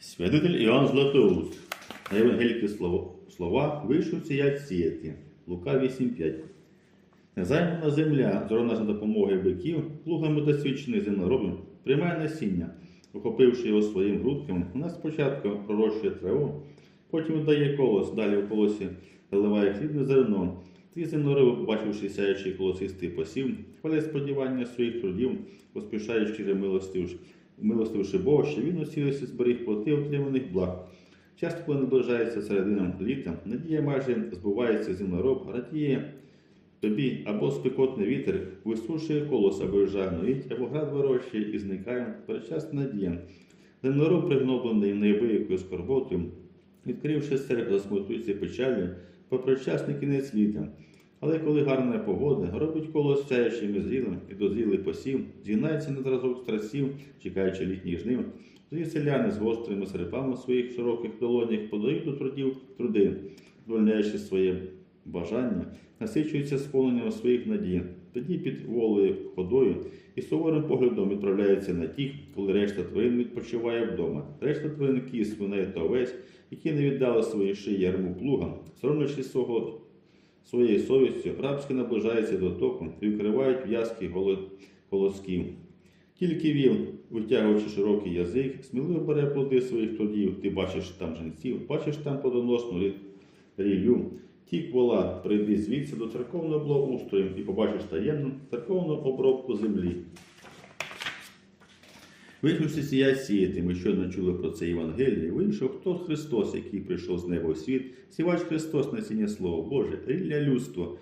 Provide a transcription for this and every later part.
Святитель Іоанн Златоуст. На Євангеліки слова, вийшов сіять сіяти. Лука 8.5. Незаймана земля, зорона за допомогою биків, плугами досвідчених землеробів, приймає насіння, охопивши його своїм грудками, вона спочатку пророщує траву, потім дає колос, далі в колосі заливає хлібне зерно. Ті землероби, побачивши сяючий колосистий посів, хвалять сподівання своїх трудів, поспішають щиро милостивши, Бога, що він оцінився зберіг плоти отриманих благ. Часто, коли наближається середина літа, надія майже збувається землероб, радіє тобі або спекотний вітер висушує колос або жагнують, або град вирощує і зникає перечасна надія. Землероб пригноблений неабиякою скорботою, відкривши серед засмутується печалі, попри вчасний кінець літа. Але коли гарна погода, робить колос сяючим і зрілим і дозрілий посів, згинається на зразок страсів, чекаючи літніх жнив, тоді селяни з гострими серпами в своїх широких долонях подають до трудів труди, звольняючи своє бажання, насичуються сповненням своїх надій. Тоді під волею ходою і суворим поглядом відправляється на тих, коли решта тварин відпочиває вдома. Решта тварин кіз, свиней та овець, які не віддали свої шиї ярму плуга, соромлячись свого своєю совістю, рабськи наближаються до току і вкривають в'язки колосків. Тільки він, витягуючи широкий язик, сміливо бере плоди своїх трудів. Ти бачиш там жінців, бачиш там подоносну рі- ріллю. Тік вола, прийди звідси до церковного благоустрою і побачиш таємну церковну обробку землі. Вийшовши сіять сіяти, ми щойно чули про це Євангеліє, вийшов хто Христос, який прийшов з неба у світ, сівач Христос насіння Слово Боже, рілля людство,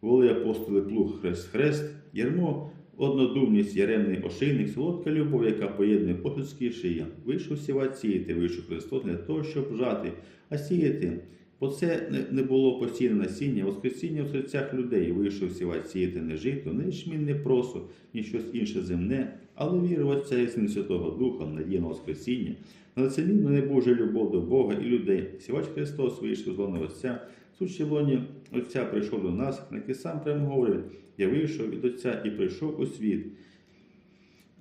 воли апостоли плуг хрест хрест, ярмо, однодумність, яремний ошийник, солодка любов, яка поєднує похідські шия. Вийшов сівать сіяти, вийшов Христос для того, щоб жати, а сіяти. Бо це не- не було постійне насіння, воскресіння в серцях людей. Вийшов сівати сіяти не жито, не ячмінь, не просо, ні щось інше земне, але віру в Отця і Сина Святого Духа, надія на Воскресіння, на лицемінну небожу любов до Бога і людей. Сівач Христос вийшов з лона Отця, сучі лоні Отця прийшов до нас, який сам прямо говорить, я вийшов від Отця і прийшов у світ.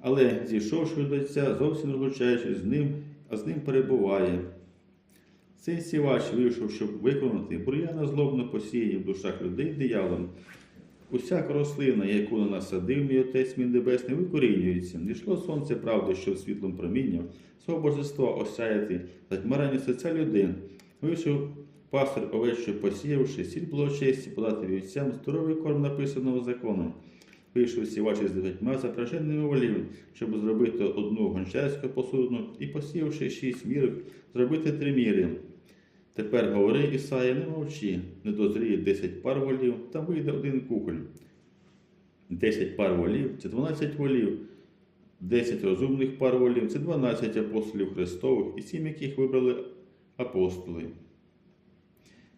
Але зійшовши від Отця, зовсім розлучаючись з ним, а з ним перебуває. Цей сівач вийшов, щоб виконати бур'яна злобно посіяні в душах людей дияволом. Усяка рослина, яку на нас садив мій отець мій небесний, викорінюється. Дійшло сонце правди, що світлом промінням свого божества осяяти затьмарення серця людей. Вийшов пастор овець, що посіявши, сіль було честі подати вівцям здоровий корм написаного законом. Вийшов сівач із дев'ятьма запраженими волів, щоб зробити одну гончарську посудину і посівши шість мірок, зробити три міри. Тепер говори, Ісая, не мовчи, не дозріє десять пар волів, та вийде один кухоль. Десять пар волів це дванадцять волів, десять розумних пар волів це дванадцять апостолів Христових і сім, яких вибрали апостоли.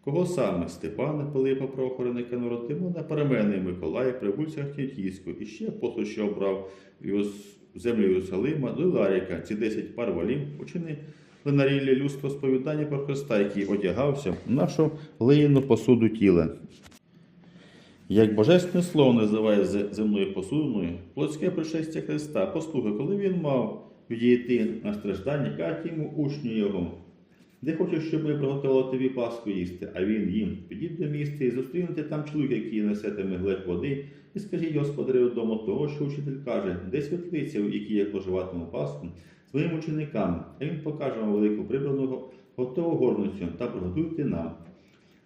Кого саме Степана, Пилипа, Прохора, Никанора, Тимона, Парамена і Миколая, Прибульця Хтітійського, і ще апостол, що обрав землю Єрусалима, до Ларіка, ці десять пар волів, учини на людство сповідання про Христа, який одягався в нашу глиняну посуду тіла. Як Божественне Слово називає земною посудиною, плотське пришестя Христа, послухай, коли він мав відійти на страждання, кажуть йому учні його. Де хочеш, щоб ми приготували тобі паску їсти, а він їм. Підіть до міста і зустрінете там чоловіка, який несетиме глек води, і скажіть господарю дому того, що учитель каже, де світлиця, в якій я поживатиму паску, своїм ученикам, а він покаже вам велику прибрану готову горницю та приготуйте нам.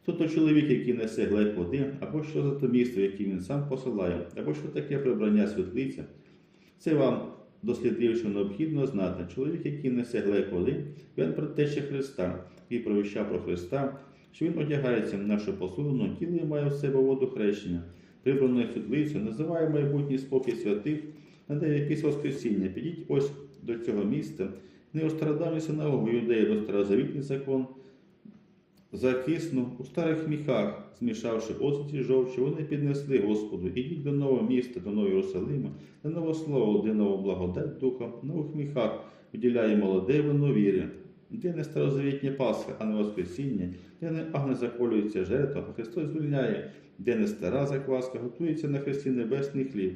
Хто то чоловік, який несе глек води, або що за то місто, яке він сам посилає, або що таке прибрання світлиця, це вам дослідивши необхідно знати. Чоловік, який несе глек води, він предтече Христа і провіщав про Христа, що він одягається в нашу посудину, тіло і має в себе воду хрещення. Прибраною світлицю називає майбутній спокій святих, надає якесь воскресіння. Підіть ось до цього міста, не у стародавню синагогу юдеї до старозавітний закон, закиснув у старих міхах, змішавши оцет жовчі, вони піднесли Господу, ідіть до нового міста, до нового Єрусалима, до нового слова, де нову благодать Духа, в нових міхах виділяє молоде вино віри, де не старозавітня Пасха, а не Воскресіння, де не агне заколюється жертва, а Христос звільняє, де не стара закваска, готується на Христі небесний хліб.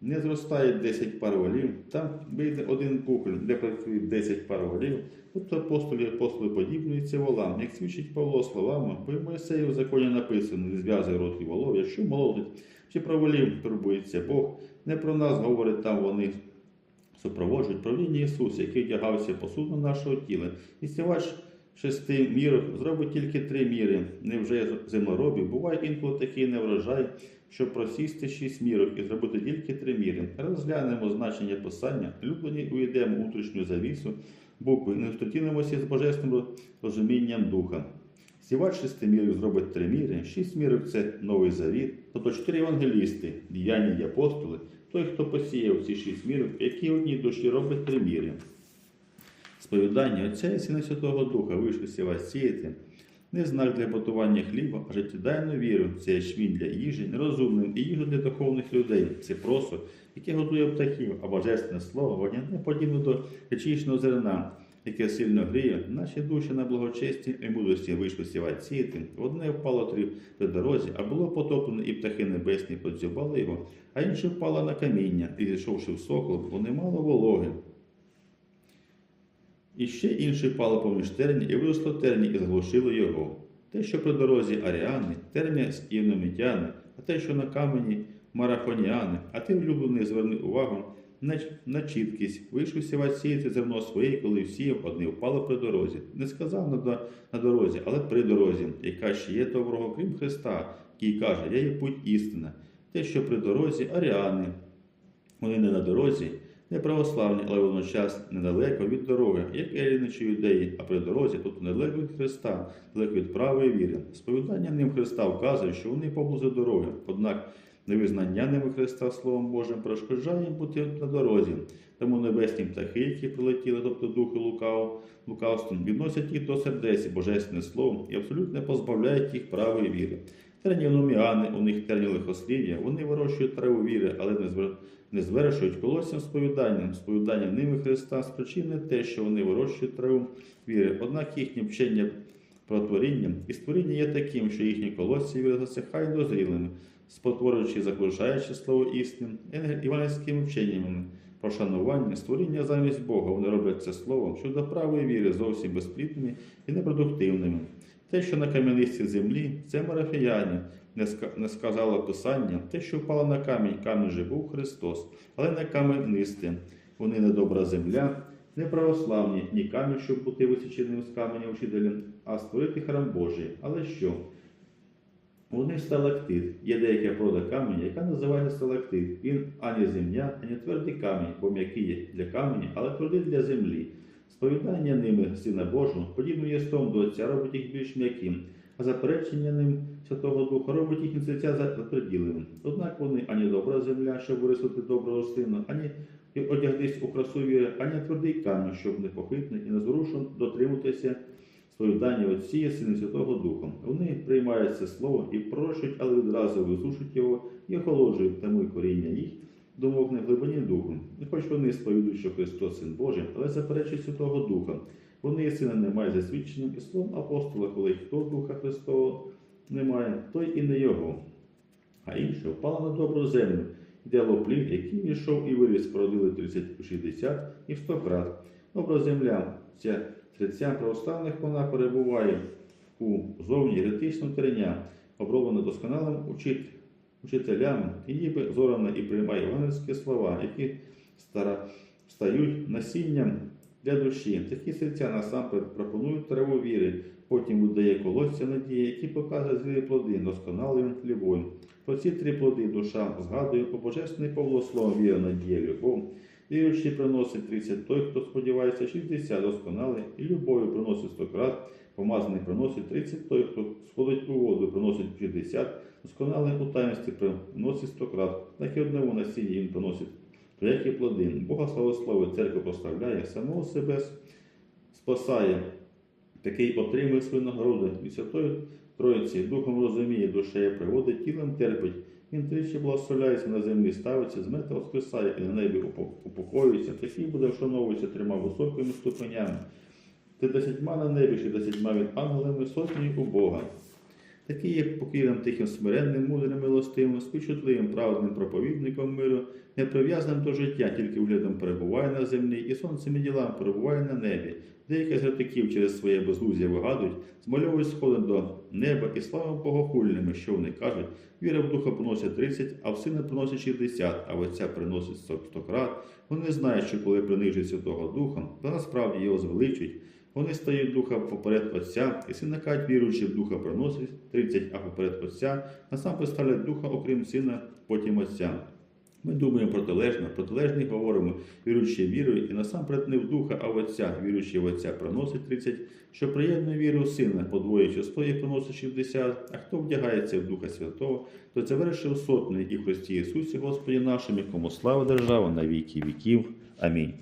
Не зростає 10 пар волів, там вийде один кухоль, де працює 10 пар волів. Тобто апостолі апостоли подібнуються волам, як свідчить Павло словами, бо й Моїсею в законі написано, не зв'язує рот і волов, якщо молодить, чи про волів турбується Бог, не про нас говорить там вони супроводжують правління Ісуса, який одягався по судну нашого тіла. І сівач шести мірок зробить тільки три міри. Невже землеробів? Буває інколи такий неврожай, щоб просісти шість мірок і зробити тільки три міри. Розглянемо значення писання, люблені увійдемо внутрішню завісу букви, і не зустрінемося з божественним розумінням духа. Сівач шести мірок зробить три міри, шість мірок це новий завіт, тобто чотири евангелісти, діяння і апостоли, той, хто посіяв ці шість мірок, які одній душі робить три міри. Сповідання Отця і Сина Святого Духа вийшли сівати сіяти, не знак для готування хліба, а життєдайну віру. Це ячмінь для їжі, нерозумним і їжу для духовних людей. Це просо, яке годує птахів, а божественне слово вогняне подібне до речічного зерна, яке сильно гріє. Наші душі на благочесті і мудрості вийшли сівати сіяти. Одне впало три при дорозі, а було потоплено, і птахи небесні подзюбали його, а інше впало на каміння, і зійшовши в сокол, бо не мало вологи. І ще інші впали поміж терні, і виросло терні, і заглушило його. Те, що при дорозі аріани, терня з євномітяни, а те, що на камені марафоніани, а ти, влюблений, зверни увагу на, на чіткість. Вийшов сівати сіяти зерно своє, коли всі одне впало при дорозі. Не сказав на, на дорозі, але при дорозі, яка ще є доброго, крім Христа, який каже, я є путь істина. Те, що при дорозі аріани, вони не на дорозі, не православні, але водночас недалеко від дороги, як еліничі юдеї, а при дорозі тут недалеко від Христа, далеко від правої віри. Сповідання ним Христа вказує, що вони поблизу дороги, однак невизнання ними Христа Словом Божим перешкоджає їм бути на дорозі. Тому небесні птахи, які прилетіли, тобто духи лукав, лукавством, відносять їх до сердець божественне слово і абсолютно позбавляють їх правої віри. Терні номіани, у них терні лихослів'я, вони вирощують траву віри, але не звер не звершують колоссям сповіданням, сповіданням ними Христа спричини те, що вони вирощують траву віри. Однак їхнє вчення про творіння і створіння є таким, що їхні колосся віри засихають дозрілими, спотворюючи заглушаючи слово істин, іванськими вченнями. Про шанування, створіння замість Бога, вони роблять це словом щодо правої віри зовсім безплідними і непродуктивними. Те, що на кам'янистій землі, це марафіяні, не ска- сказало Писання, те, що впало на камінь, камінь же був Христос, але не каменисте. Вони не добра земля, не православні, ні камінь, щоб бути висіченим з каменя вчителем, а створити храм Божий. Але що? Вони сталактит. Є деяка прода каменя, яка називається сталактит. Він ані земля, ані твердий камінь, бо м'який є для каменя, але твердий для землі. Сповідання ними Сина Божого, подібно єстом до Отця, робить їх більш м'яким, а заперечення ним Святого Духа робить їхні серця затверділими. Однак вони ані добра земля, щоб виростити добру рослину, ані одягтись у красу віри, ані твердий камінь, щоб непохитно і незворушно дотримуватися сповідання Отція, Сина Святого Духа. Вони приймають це слово і пророчують, але відразу висушують його і охолоджують тому коріння їх думок не глибині духу. Хоч вони сповідують, що Христос Син Божий, але заперечують Святого Духа. Вони є сина немає засвідченням і словом апостола, коли хто Духа Христового немає, той і не його. А інше впало на добру землю, де плід, який війшов і виріс, породили 30, 60 і в 100 крат. Добра земля, ця серця православних вона перебуває у зовні еретичного терня, оброблена досконалим учит- учителями, і ніби зорана і приймає євангельські слова, які стара, стають насінням для душі. Такі серця насамперед пропонують траву віри, потім видає колосся надії, які показують злі плоди, досконалою любов'ю. Про ці три плоди душа згадує по божественний Павло слово віра, надія, любов. Віруючий приносить 30 той, хто сподівається, 60 досконалий, і любов'ю приносить 100 крат, помазаний приносить 30 той, хто сходить у воду, приносить 60, досконалий у таїнстві приносить 100 крат, так і одному насінні він приносить троякі плоди. Бога славословить, церкву прославляє, самого себе спасає. Такий отримує свою нагороду від Святої Троїці, духом розуміє, душею приводить, тілом терпить. Він тричі благословляється на землі, ставиться, з мета воскресає і на небі упокоюється. Такий буде вшановується трьома високими ступенями. Ти десятьма на небі, чи десятьма від ангелами, сотні у Бога. Такий є покірним тихим смиренним, мудрим, милостивим, співчутливим, праведним проповідником миру, не прив'язаним до життя, тільки виглядом перебуває на землі, і сонцем і ділам перебуває на небі. Деякі з гретиків через своє безглуздя вигадують, змальовують сходи до неба і слава богохульними, що вони кажуть, віра в духа приносить 30, а в сина приносить 60, а в отця приносить 100 крат. Вони знають, що коли принижують Святого Духа, то насправді його звеличують. Вони стають духа поперед Отця, і сина кажуть, віруючи в духа приносить 30, а поперед Отця, насамперед ставлять духа, окрім сина, потім Отця. Ми думаємо протилежно, протилежні говоримо, віруючи вірою, і насамперед не в духа, а в Отця, віруючи в Отця приносить 30, що приєднує віру в сина, подвоюючи 100 і приносить 60, а хто вдягається в Духа Святого, то це вирішив сотний і Христі Ісусі Господі нашим, якому слава держава на віки віків. Амінь.